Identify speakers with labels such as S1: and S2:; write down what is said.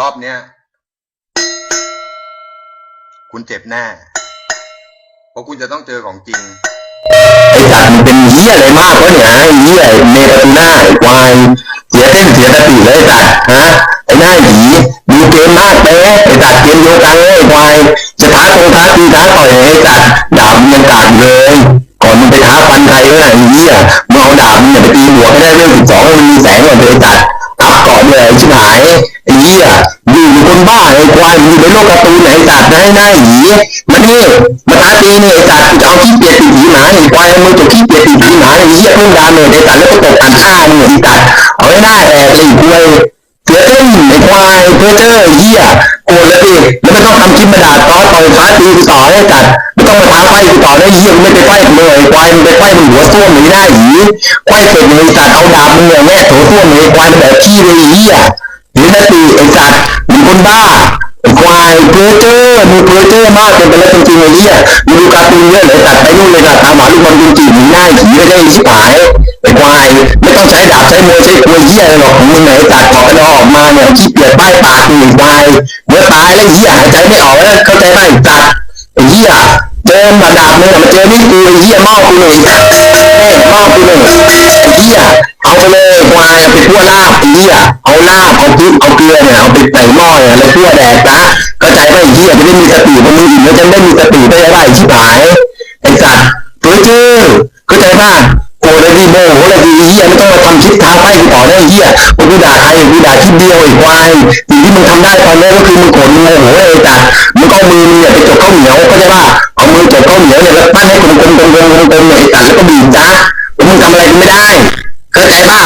S1: รอบเนี้ย คุณเจ็บแน่เพราะคุณจะต้องเจอของจริง
S2: ไอ้สัตว์มันเป็นเหี้ยอะไรมากวะเนี่ยไอ้เหี้ยเนปาตูน่าไอ้ควายเสียเส้นเสียสติเลยสัตว์ฮะไอ้หน้าหยีดูเกมมากเต้ไอ้สัตว์เกมโยกันเลยไอ้ควายจะท้าตรงท้าตีท้าต่อยไอ้สัตว์ดาบมันยังกาดเลย ก่อนมึงไปท้าฟันใครวะไอ้เหี้ยมึงเอาดาบมึงอย่าไปตีหัวให้ได้เรื่องสิบสองมันมีแสงก่อนเลยไอ้สัตว์อัพก่อนเลยไอ้ชิบหายไอ้เหี้ย คนบ้าไอ้ควายมึงอยู่ในโลกการ์ตูนไหนไอ้สัตว์นะไอ้หน้าหยีมานี่มาท้าตีเนี่ยไอ้สัตว์จะเอาขี้เกียจตีผีหมาไอ้ควายมึงจะขี้เกียจตีผีหมาไอ้เหี้ยเพิ่งดาเมจไอ้สัตว์แล้วก็ตกกันฆ่ามึงไอ้สัตว์เอาให้หน้าแตกเลยไอ้ควายเสือเต้นไอ้ควายเพื่อเจอไอ้เหี้ยโกรธแล้วดิแล้วไม่ต้องทำคลิปมาด่าต้อต่อยฟ้าตีกูต่อไอ้สัตว์ไม่ต้องมาท้าไฟกูต่อได้เหี้ยมึงไม่ไปไฟกูเลยไอ้ควายมึงไปไฟมึงหัวส้วมหนีหน้าหยีไฟเสร็จเลยไอ้สัตว์เอาดาบมึงเนี่ยแม่โถส้วมเลยไอ้ควายมันแบบขี้เลยไอ้เหี้ยเห็นสติไอ้สัตว์มึงคน บ้าควายเพอเจอร์มึงเพอเจอร์มากจนเป็นแล้วจริงๆไอ้เนี่ยมึงดูการ์ตูนเยอะเลยตัดไปนู่นเลยนะตามหาลูกบอลจริงๆมึงง่ายผีไม่ได้ชิบหายไอ้ควายไม่ต้องใช้ดาบใช้มวยใช้กลัวเหี้ยอะไรหรอกมึงไหนตัดออกไปออกมาเนี่ยขี้เกียจป้ายปากมึงไอ้ควายเมื่อตายแล้วเหี้ยหายใจไม่ออกแล้วเข้าใจไหมตัดเหี้ยเจอมาดาบมึงอะมาเจอนี่กูเหี้ยเมากูเลยเอ้ยเมากูเลยไอ้เหี้ยเอาไปเลยควายเอาไปทั่วลาบเหี้ยเอาลาบเอาพริกเอาเกลือเนี่ยเอาไปใส่ หม้อเนี่ยแล้วทั่วแดกนะเข้าใจไมไอ้เหี้ยจะได้มีสติมันมึงอิ่มแล้วจะได้มีสติได้ไรชิบหายไอ้สัตว์ตัวเจ้อเข้าใจป่ะโกรธเลยดีโมโหเลยดีเหี้ยไม่ต้องมาทำคลิปท้าไฟกูต่อได้เหี้ยว่ากูด่าใครกูด่าคลิปเดียวไอ้ควายสิ่งที่มึงทำได้ตอนนี้ก็คือมึงโกรธมึงโมโหไอ้สัตว์มึงก็เอามือมึงเนี่ยไปจกข้าวเหนียวเข้าใจป่ะเอามือจกข้าวเหนียวเนี่ยแล้วปั้นให้กลมๆกลมๆกลมๆเนี่ยไอ้สัตว์แล้วก็บีบจ้ามึงทำอะไรกูไม่ได้เข้าใจป่ะ